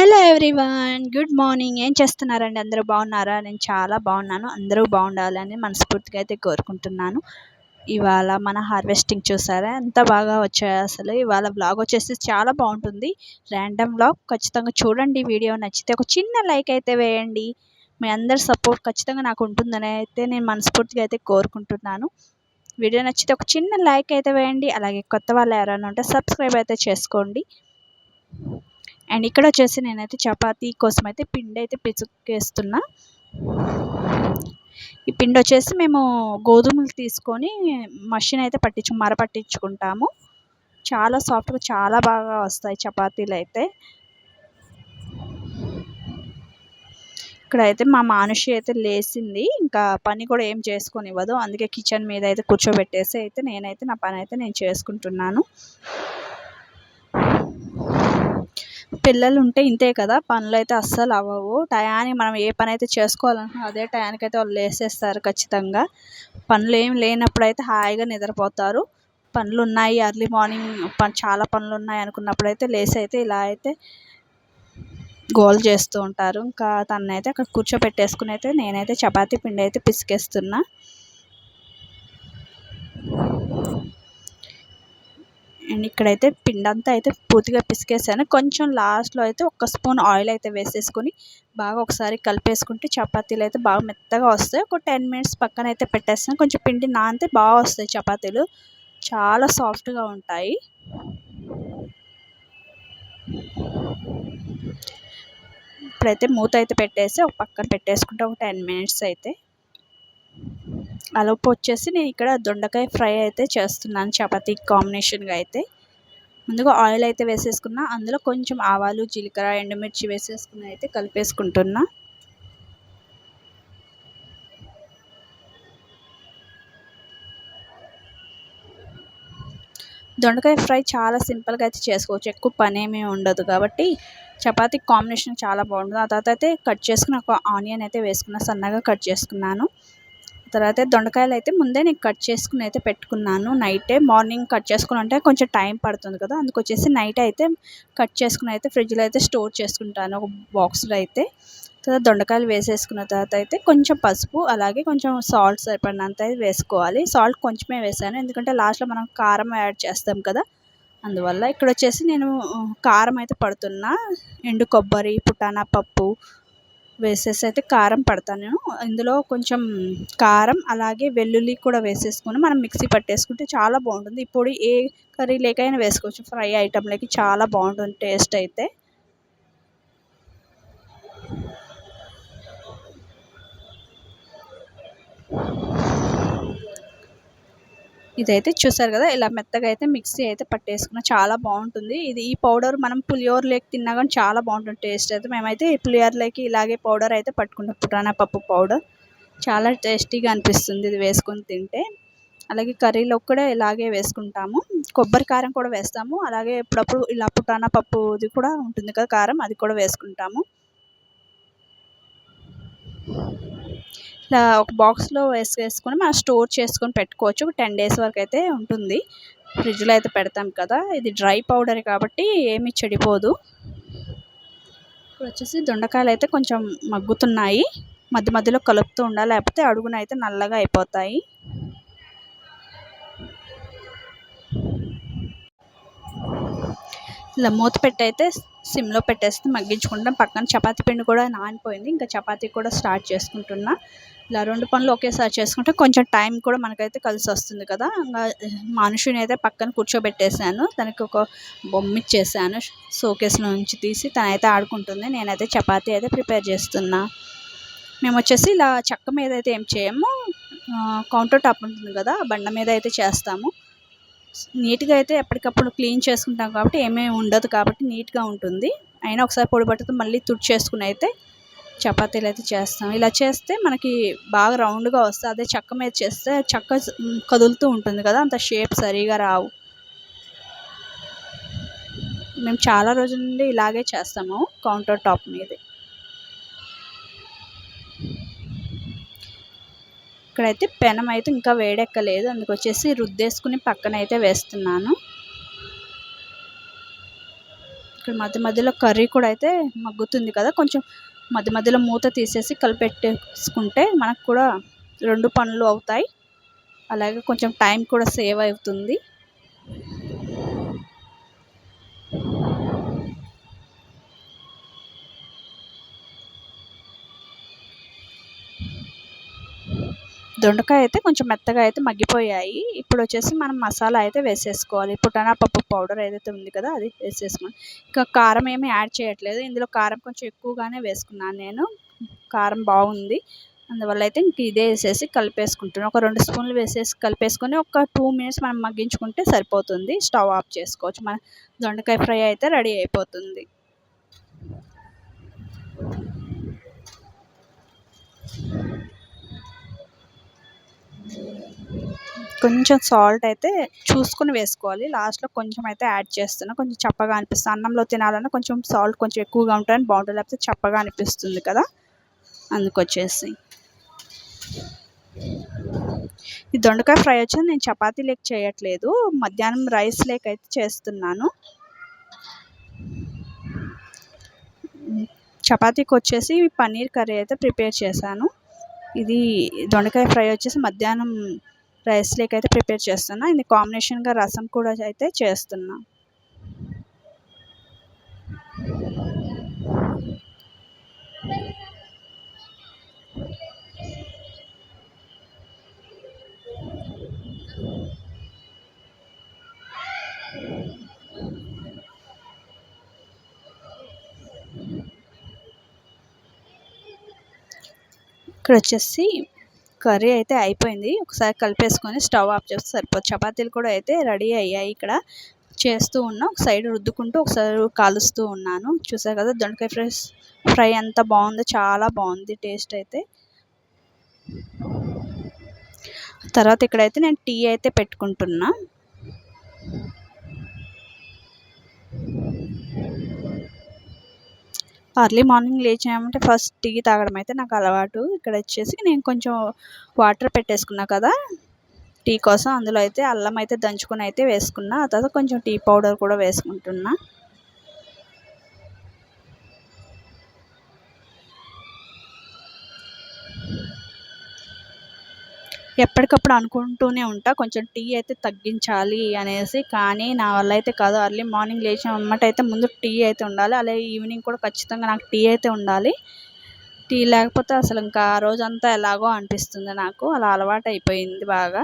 Hello everyone good morning. ఏం చేస్తున్నారండి? అందరూ బాగున్నారా? నేను చాలా బాగున్నాను. అందరూ బాగుండాలని మనస్ఫూర్తిగా అయితే కోరుకుంటున్నాను. ఇవాళ మన హార్వెస్టింగ్ చూసారా? ఎంత బాగా వచ్చాయి అసలు. ఇవాళ బ్లాగ్ వచ్చేసి చాలా బాగుంటుంది. ర్యాండమ్ బ్లాగ్ ఖచ్చితంగా చూడండి. వీడియో నచ్చితే ఒక చిన్న లైక్ అయితే వేయండి. మీ అందరి సపోర్ట్ ఖచ్చితంగా నాకు ఉంటుందని అయితే నేను మనస్ఫూర్తిగా అయితే కోరుకుంటున్నాను. వీడియో నచ్చితే ఒక చిన్న లైక్ అయితే వేయండి. అలాగే కొత్త వాళ్ళు ఎవరైనా ఉంటే సబ్స్క్రైబ్ అయితే చేసుకోండి. అండ్ ఇక్కడ వచ్చేసి నేనైతే చపాతీ కోసం అయితే పిండి అయితే పిసుకేస్తున్నా. ఈ పిండి వచ్చేసి మేము గోధుమలు తీసుకొని మషిన్ అయితే పట్టించు మర పట్టించుకుంటాము. చాలా సాఫ్ట్గా చాలా బాగా వస్తాయి చపాతీలు అయితే. ఇక్కడైతే మా మానుషి అయితే లేచింది ఇంకా పని కూడా ఏం చేసుకొని ఇవ్వదు అందుకే కిచెన్ మీద అయితే కూర్చోబెట్టేసి అయితే నేనైతే నా పని అయితే నేను చేసుకుంటున్నాను. పిల్లలు ఉంటే ఇంతే కదా పనులు అయితే అస్సలు అవ్వవు. టయానికి మనం ఏ పని అయితే చేసుకోవాలనుకున్నా అదే టయానికి అయితే వాళ్ళు లేసేస్తారు ఖచ్చితంగా. పనులు ఏం లేనప్పుడు అయితే హాయిగా నిద్రపోతారు. పనులు ఉన్నాయి ఎర్లీ మార్నింగ్ చాలా పనులు ఉన్నాయి అనుకున్నప్పుడు అయితే లేసి అయితే ఇలా అయితే గోల్ చేస్తూ ఉంటారు. ఇంకా తనైతే అక్కడ కూర్చోపెట్టేసుకుని అయితే నేనైతే చపాతీ పిండి అయితే పిసికేస్తున్నా. అండ్ ఇక్కడైతే పిండి అంతా అయితే పూర్తిగా పిసికేసాను. కొంచెం లాస్ట్లో అయితే ఒక స్పూన్ ఆయిల్ అయితే వేసేసుకొని బాగా ఒకసారి కలిపేసుకుంటే చపాతీలు అయితే బాగా మెత్తగా వస్తాయి. ఒక టెన్ మినిట్స్ పక్కన అయితే పెట్టేస్తాను. కొంచెం పిండి నానితే బాగా వస్తాయి చపాతీలు. చాలా సాఫ్ట్గా ఉంటాయి. ఇప్పుడైతే మూత అయితే పెట్టేసి ఒక పక్కన పెట్టేసుకుంటే ఒక టెన్ మినిట్స్ అయితే అలోపు వచ్చేసి నేను ఇక్కడ దొండకాయ ఫ్రై అయితే చేస్తున్నాను చపాతీ కాంబినేషన్గా అయితే. ముందుగా ఆయిల్ అయితే వేసేసుకున్నా అందులో కొంచెం ఆవాలు జీలకర్ర ఎండుమిర్చి వేసేసుకుని అయితే కలిపేసుకుంటున్నా. దొండకాయ ఫ్రై చాలా సింపుల్గా అయితే చేసుకోవచ్చు ఎక్కువ పని ఏమీ ఉండదు కాబట్టి చపాతీ కాంబినేషన్ చాలా బాగుంటుంది. ఆ తర్వాత అయితే కట్ చేసుకుని ఒక ఆనియన్ అయితే వేసుకున్న సన్నగా కట్ చేసుకున్నాను. తర్వాత దొండకాయలు అయితే ముందే నేను కట్ చేసుకుని అయితే పెట్టుకున్నాను నైటే. మార్నింగ్ కట్ చేసుకుని అంటే కొంచెం టైం పడుతుంది కదా అందుకొచ్చేసి నైట్ అయితే కట్ చేసుకుని అయితే ఫ్రిడ్జ్లో అయితే స్టోర్ చేసుకుంటాను ఒక బాక్స్లో అయితే. తర్వాత దొండకాయలు వేసేసుకున్న తర్వాత అయితే కొంచెం పసుపు అలాగే కొంచెం సాల్ట్ సరిపడినంత వేసుకోవాలి. సాల్ట్ కొంచెమే వేసాను ఎందుకంటే లాస్ట్లో మనం కారం యాడ్ చేస్తాం కదా అందువల్ల ఇక్కడ వచ్చేసి నేను కారం అయితే పడుతున్నా. ఎండు కొబ్బరి పుటానా పప్పు వేసేసి అయితే కారం పడతాను ఇందులో కొంచెం కారం అలాగే వెల్లుల్లి కూడా వేసేసుకొని మనం మిక్సీ పట్టేసుకుంటే చాలా బాగుంటుంది. ఈ పొడి ఏ కర్రీ లేకైనా వేసుకోవచ్చు. ఫ్రై ఐటెంలకి చాలా బాగుంటుంది టేస్ట్ అయితే. ఇదైతే చూసారు కదా ఇలా మెత్తగా అయితే మిక్సీ అయితే పట్టేసుకున్నా. చాలా బాగుంటుంది. ఇది ఈ పౌడర్ మనం పులిహోర లేక తిన్నా కానీ చాలా బాగుంటుంది టేస్ట్ అయితే. మేమైతే పులిహోరలోకి ఇలాగే పౌడర్ అయితే పట్టుకుంటాం. పురాణా పప్పు పౌడర్ చాలా టేస్టీగా అనిపిస్తుంది ఇది వేసుకొని తింటే. అలాగే కర్రీలో కూడా ఇలాగే వేసుకుంటాము. కొబ్బరి కారం కూడా వేస్తాము. అలాగే ఎప్పుడప్పుడు ఇలా పుట్టానా పప్పు ఇది కూడా ఉంటుంది కదా కారం అది కూడా వేసుకుంటాము. ఇట్లా ఒక బాక్స్లో వేసి వేసుకొని మనం స్టోర్ చేసుకొని పెట్టుకోవచ్చు. ఒక టెన్ డేస్ వరకు అయితే ఉంటుంది. ఫ్రిడ్జ్లో అయితే పెడతాం కదా. ఇది డ్రై పౌడర్ కాబట్టి ఏమి చెడిపోదు. ఇప్పుడు వచ్చేసి దొండకాయలు అయితే కొంచెం మగ్గుతున్నాయి. మధ్య మధ్యలో కలుపుతూ ఉండాలి. లేకపోతే అడుగున అయితే నల్లగా అయిపోతాయి. ఇలా మూత పెట్టయితే సిమ్లో పెట్టేస్తే మగ్గించుకుంటాం. పక్కన చపాతీ పిండి కూడా నానిపోయింది. ఇంకా చపాతీ కూడా స్టార్ట్ చేసుకుంటున్నా. ఇలా రెండు పనులు ఒకేసారి చేసుకుంటే కొంచెం టైం కూడా మనకైతే కలిసి వస్తుంది కదా. ఇంకా మనుషుని అయితే పక్కన కూర్చోబెట్టేసాను తనకి ఒక బొమ్మ ఇచ్చేసాను షోకేస్లో నుంచి తీసి తనైతే ఆడుకుంటుంది. నేనైతే చపాతీ అయితే ప్రిపేర్ చేస్తున్నా. మేము వచ్చేసి ఇలా చెక్క మీద అయితే ఏం చేయము. కౌంటర్ టాప్ ఉంటుంది కదా. బండ మీద అయితే చేస్తాము. నీట్గా అయితే ఎప్పటికప్పుడు క్లీన్ చేసుకుంటాం కాబట్టి ఏమేమి ఉండదు కాబట్టి నీట్గా ఉంటుంది. అయినా ఒకసారి పొడి బట్టతో మళ్ళీ తుడిచేసుకుని అయితే చపాతీలు అయితే చేస్తాం. ఇలా చేస్తే మనకి బాగా రౌండ్గా వస్తుంది అదే చెక్క మీద చేస్తే చెక్క కదులుతూ ఉంటుంది కదా అంత షేప్ సరిగా రావు. మేము చాలా రోజుల నుండి ఇలాగే చేస్తాము కౌంటర్ టాప్ మీద. ఇక్కడైతే పెనం అయితే ఇంకా వేడెక్కలేదు. అందుకొచ్చేసి రుద్దేసుకుని పక్కన అయితే వేస్తున్నాను. ఇక్కడ ఇక్కడ మధ్య మధ్యలో కర్రీ కూడా అయితే మగ్గుతుంది కదా. కొంచెం మధ్య మధ్యలో మూత తీసేసి కలిపెట్టేసుకుంటే మనకు కూడా రెండు పనులు అవుతాయి. అలాగే కొంచెం టైం కూడా సేవ్ అవుతుంది. దొండకాయ అయితే కొంచెం మెత్తగా అయితే మగ్గిపోయాయి. ఇప్పుడు వచ్చేసి మనం మసాలా అయితే వేసేసుకోవాలి. పుట్టానా పప్పు పౌడర్ ఏదైతే ఉంది కదా అది వేసేసుకోండి ఇంకా కారం ఏమీ యాడ్ చేయట్లేదు. ఇందులో కారం కొంచెం ఎక్కువగానే వేసుకున్నాను నేను. కారం బాగుంది. అందువల్ల అయితే ఇంక ఇదే వేసేసి కలిపేసుకుంటున్నాను. ఒక రెండు స్పూన్లు వేసేసి కలిపేసుకొని ఒక టూ మినిట్స్ మనం మగ్గించుకుంటే సరిపోతుంది. స్టవ్ ఆఫ్ చేసుకోవచ్చు. మన దొండకాయ ఫ్రై అయితే రెడీ అయిపోతుంది. కొంచెం సాల్ట్ అయితే చూసుకుని వేసుకోవాలి. లాస్ట్లో కొంచెం అయితే యాడ్ చేస్తున్నా. కొంచెం చప్పగా అనిపిస్తుంది. అన్నంలో తినాలన్నా కొంచెం సాల్ట్ కొంచెం ఎక్కువగా ఉంటుందని బాగుంటుంది లేకపోతే చప్పగా అనిపిస్తుంది కదా. అందుకొచ్చేసి. ఈ దొండకాయ ఫ్రై వచ్చి నేను చపాతీ లేక చేయట్లేదు. మధ్యాహ్నం రైస్ లేక అయితే చేస్తున్నాను. చపాతీకి వచ్చేసి పన్నీర్ కర్రీ అయితే ప్రిపేర్ చేశాను. ఇది దొండకాయ ఫ్రై వచ్చేసి మధ్యాహ్నం రైస్ అయితే ప్రిపేర్ చేస్తున్నా. ఇది కాంబినేషన్గా రసం కూడా అయితే చేస్తున్నా. ఇక్కడ వచ్చేసి కర్రీ అయితే అయిపోయింది. ఒకసారి కలిపేసుకొని స్టవ్ ఆఫ్ చేస్తే సరిపోతుంది చపాతీలు కూడా అయితే రెడీ అయ్యాయి ఇక్కడ. చేస్తూ ఉన్నా ఒక సైడ్ రుద్దుకుంటూ ఒకసారి కాలుస్తూ ఉన్నాను. చూసారు కదా దొండకాయ ఫ్రై ఫ్రై ఎంత బాగుందో చాలా బాగుంది టేస్ట్ అయితే. తర్వాత ఇక్కడైతే నేను టీ అయితే పెట్టుకుంటున్నా. అర్లీ మార్నింగ్ లేచామంటే ఫస్ట్ టీ తాగడం అయితే నాకు అలవాటు. ఇక్కడ వచ్చేసి నేను కొంచెం వాటర్ పెట్టేసుకున్నా కదా టీ కోసం అందులో అయితే అల్లం అయితే దంచుకొని అయితే వేసుకున్నా ఆ తర్వాత కొంచెం టీ పౌడర్ కూడా వేసుకుంటున్నా. ఎప్పటికప్పుడు అనుకుంటూనే ఉంటా. కొంచెం టీ అయితే తగ్గించాలి అనేసి. కానీ నా వల్ల అయితే కాదు. అర్లీ మార్నింగ్ లేచిన వెంబట అయితే ముందు టీ అయితే ఉండాలి. అలాగే ఈవినింగ్ కూడా ఖచ్చితంగా నాకు టీ అయితే ఉండాలి. టీ లేకపోతే అసలు ఇంకా ఆ రోజంతా ఎలాగో అనిపిస్తుంది నాకు. అలా అలవాటు అయిపోయింది బాగా.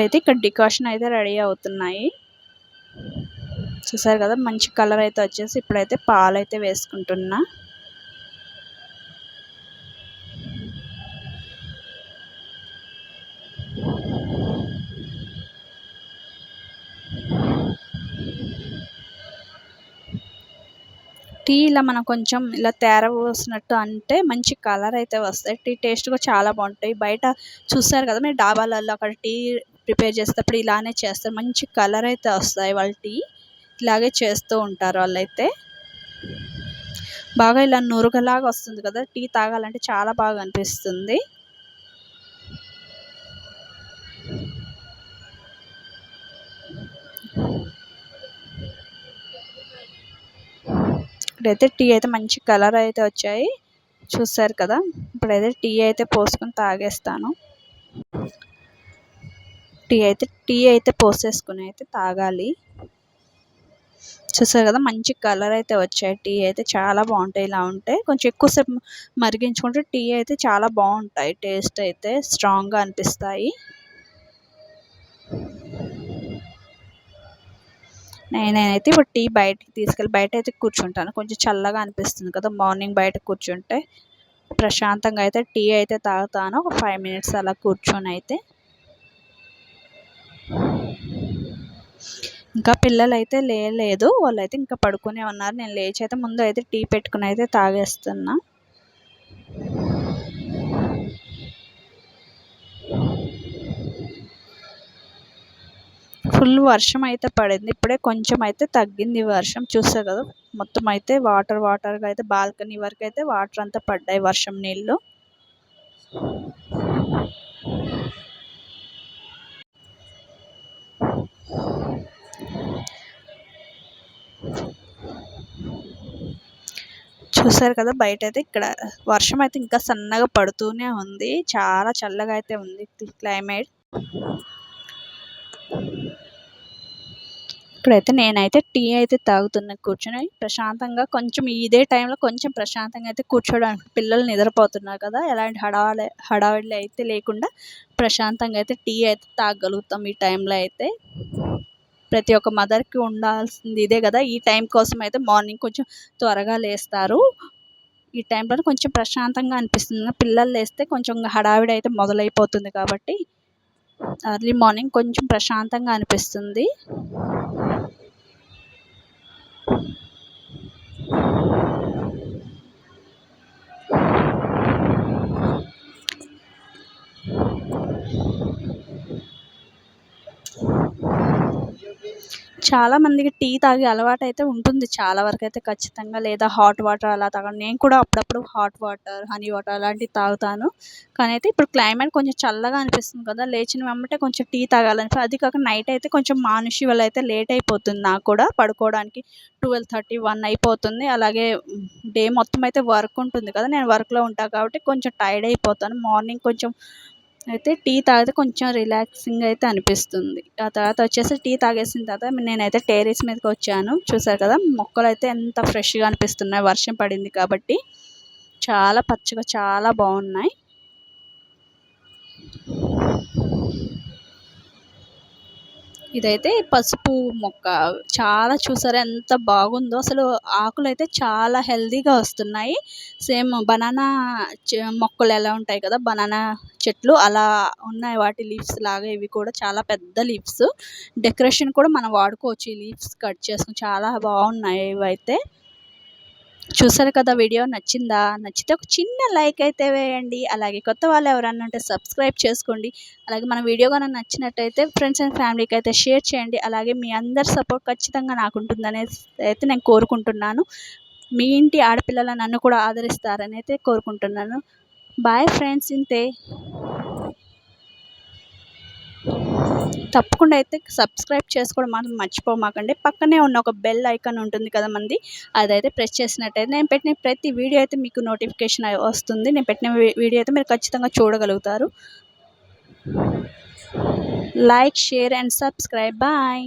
అయితే ఇక్కడ డికాషన్ అయితే రెడీ అవుతున్నాయి. చూసారు కదా మంచి కలర్ అయితే వచ్చేసి ఇప్పుడైతే పాలు అయితే వేసుకుంటున్నా. టీ ఇలా మనం కొంచెం ఇలా తేర పోసినట్టు అంటే మంచి కలర్ అయితే వస్తాయి. టీ టేస్ట్ కూడా చాలా బాగుంటాయి. బయట చూస్తారు కదా మీరు డాబాలలో అక్కడ టీ ప్రిపేర్ చేసేటప్పుడు ఇలానే చేస్తారు. మంచి కలర్ అయితే వస్తాయి వాళ్ళ టీ ఇలాగే చేస్తూ ఉంటారు వాళ్ళైతే. బాగా ఇలా నురగలాగా వస్తుంది కదా టీ తాగాలంటే చాలా బాగా అనిపిస్తుంది. ఇప్పుడైతే టీ అయితే మంచి కలర్ అయితే వచ్చాయి. చూసారు కదా ఇప్పుడైతే టీ అయితే పోసుకొని తాగేస్తాను. టీ అయితే టీ అయితే పోసేసుకుని అయితే తాగాలి. చూసారు కదా మంచి కలర్ అయితే వచ్చాయి. టీ అయితే చాలా బాగుంటాయి. ఇలా ఉంటే కొంచెం ఎక్కువసేపు మరిగించుకుంటే టీ అయితే చాలా బాగుంటాయి. టేస్ట్ అయితే స్ట్రాంగ్గా అనిపిస్తాయి. నేనైతే ఇప్పుడు టీ బయటకి తీసుకెళ్ళి బయట అయితే కూర్చుంటాను. కొంచెం చల్లగా అనిపిస్తుంది కదా మార్నింగ్ బయట కూర్చుంటే. ప్రశాంతంగా అయితే టీ అయితే తాగుతాను. ఒక ఫైవ్ మినిట్స్ అలా కూర్చొని అయితే. ఇంకా పిల్లలు అయితే లేలేదు. వాళ్ళైతే ఇంకా పడుకునే ఉన్నారు. నేను లేచి అయితే ముందు అయితే టీ పెట్టుకుని అయితే తాగేస్తున్నా. ఫుల్ వర్షం అయితే పడింది. ఇప్పుడే కొంచెం అయితే తగ్గింది వర్షం. చూస్తే కదా మొత్తం అయితే వాటర్ వాటర్గా అయితే బాల్కనీ వరకు అయితే వాటర్ అంతా పడ్డాయి వర్షం నీళ్ళు. చూసారు కదా బయట అయితే ఇక్కడ వర్షం అయితే ఇంకా సన్నగా పడుతూనే ఉంది. చాలా చల్లగా అయితే ఉంది క్లైమేట్. ఇక్కడైతే నేనైతే టీ అయితే తాగుతున్నా కూర్చొని. ప్రశాంతంగా కొంచెం ఇదే టైంలో కొంచెం ప్రశాంతంగా అయితే కూర్చోడానికి పిల్లలు నిద్రపోతున్నారు కదా ఎలాంటి హడావడి హడావిడి అయితే లేకుండా ప్రశాంతంగా అయితే టీ అయితే తాగలుగుతాం ఈ టైంలో అయితే. ప్రతి ఒక్క మదర్కి ఉండాల్సింది ఇదే కదా. ఈ టైం కోసం అయితే మార్నింగ్ కొంచెం త్వరగా లేస్తారు. ఈ టైంలో కొంచెం ప్రశాంతంగా అనిపిస్తుంది. పిల్లలు లేస్తే కొంచెం హడావిడి అయితే మొదలైపోతుంది కాబట్టి ఎర్లీ మార్నింగ్ కొంచెం ప్రశాంతంగా అనిపిస్తుంది. చాలా మందికి టీ తాగే అలవాటు అయితే ఉంటుంది చాలా వరకు అయితే ఖచ్చితంగా లేదా హాట్ వాటర్ అలా తాగండి. నేను కూడా అప్పుడప్పుడు హాట్ వాటర్ హనీ వాటర్ అలాంటివి తాగుతాను. కానీ అయితే ఇప్పుడు క్లైమేట్ కొంచెం చల్లగా అనిపిస్తుంది కదా లేచిన వెంబటే కొంచెం టీ తాగాలని అది కాక నైట్ అయితే కొంచెం మానుషి వల్ల అయితే లేట్ అయిపోతుంది నాకు కూడా. పడుకోవడానికి ట్వెల్వ్ థర్టీ వన్ అయిపోతుంది. అలాగే డే మొత్తం అయితే వర్క్ ఉంటుంది కదా నేను వర్క్లో ఉంటాను కాబట్టి కొంచెం టైర్డ్ అయిపోతాను. మార్నింగ్ కొంచెం అయితే టీ తాగితే కొంచెం రిలాక్సింగ్ అయితే అనిపిస్తుంది. ఆ తర్వాత వచ్చేసి టీ తాగేసిన తర్వాత నేనైతే టెర్రస్ మీదకి వచ్చాను. చూసారు కదా మొక్కలు అయితే ఎంత ఫ్రెష్గా అనిపిస్తున్నాయి. వర్షం పడింది కాబట్టి చాలా పచ్చగా చాలా బాగున్నాయి. ఇదైతే పసుపు మొక్క. చాలా చూసారా ఎంత బాగుందో. అసలు ఆకులు అయితే చాలా హెల్దీగా వస్తున్నాయి. సేమ్ బనానా మొక్కలు ఎలా ఉంటాయి కదా బనానా చెట్లు అలా ఉన్నాయి. వాటి లీవ్స్ లాగా ఇవి కూడా చాలా పెద్ద లీవ్స్. డెకరేషన్ కూడా మనం వాడుకోవచ్చు ఈ లీవ్స్ కట్ చేసుకుని. చాలా బాగున్నాయి ఇవైతే. చూసారు కదా వీడియో? నచ్చిందా? నచ్చితే ఒక చిన్న లైక్ అయితే వేయండి. అలాగే కొత్త వాళ్ళు ఎవరన్నా ఉంటే సబ్స్క్రైబ్ చేసుకోండి. అలాగే మన వీడియో కానీ నచ్చినట్టయితే ఫ్రెండ్స్ అండ్ ఫ్యామిలీకి అయితే షేర్ చేయండి. అలాగే మీ అందరి సపోర్ట్ ఖచ్చితంగా నాకు ఉంటుందనేసి అయితే నేను కోరుకుంటున్నాను. మీ ఇంటి ఆడపిల్లల నన్ను కూడా ఆదరిస్తారని అయితే కోరుకుంటున్నాను. బాయ్ ఫ్రెండ్స్ ఇంతే. తప్పకుండా అయితే సబ్స్క్రైబ్ చేసుకోవడం మాత్రం మర్చిపోమాకండి పక్కనే ఉన్న ఒక బెల్ ఐకాన్ ఉంటుంది కదా మంది అదైతే ప్రెస్ చేసినట్టయితే నేను పెట్టిన ప్రతి వీడియో అయితే మీకు నోటిఫికేషన్ వస్తుంది. నేను పెట్టిన వీడియో అయితే మీరు ఖచ్చితంగా చూడగలుగుతారు. Like share and subscribe. Bye.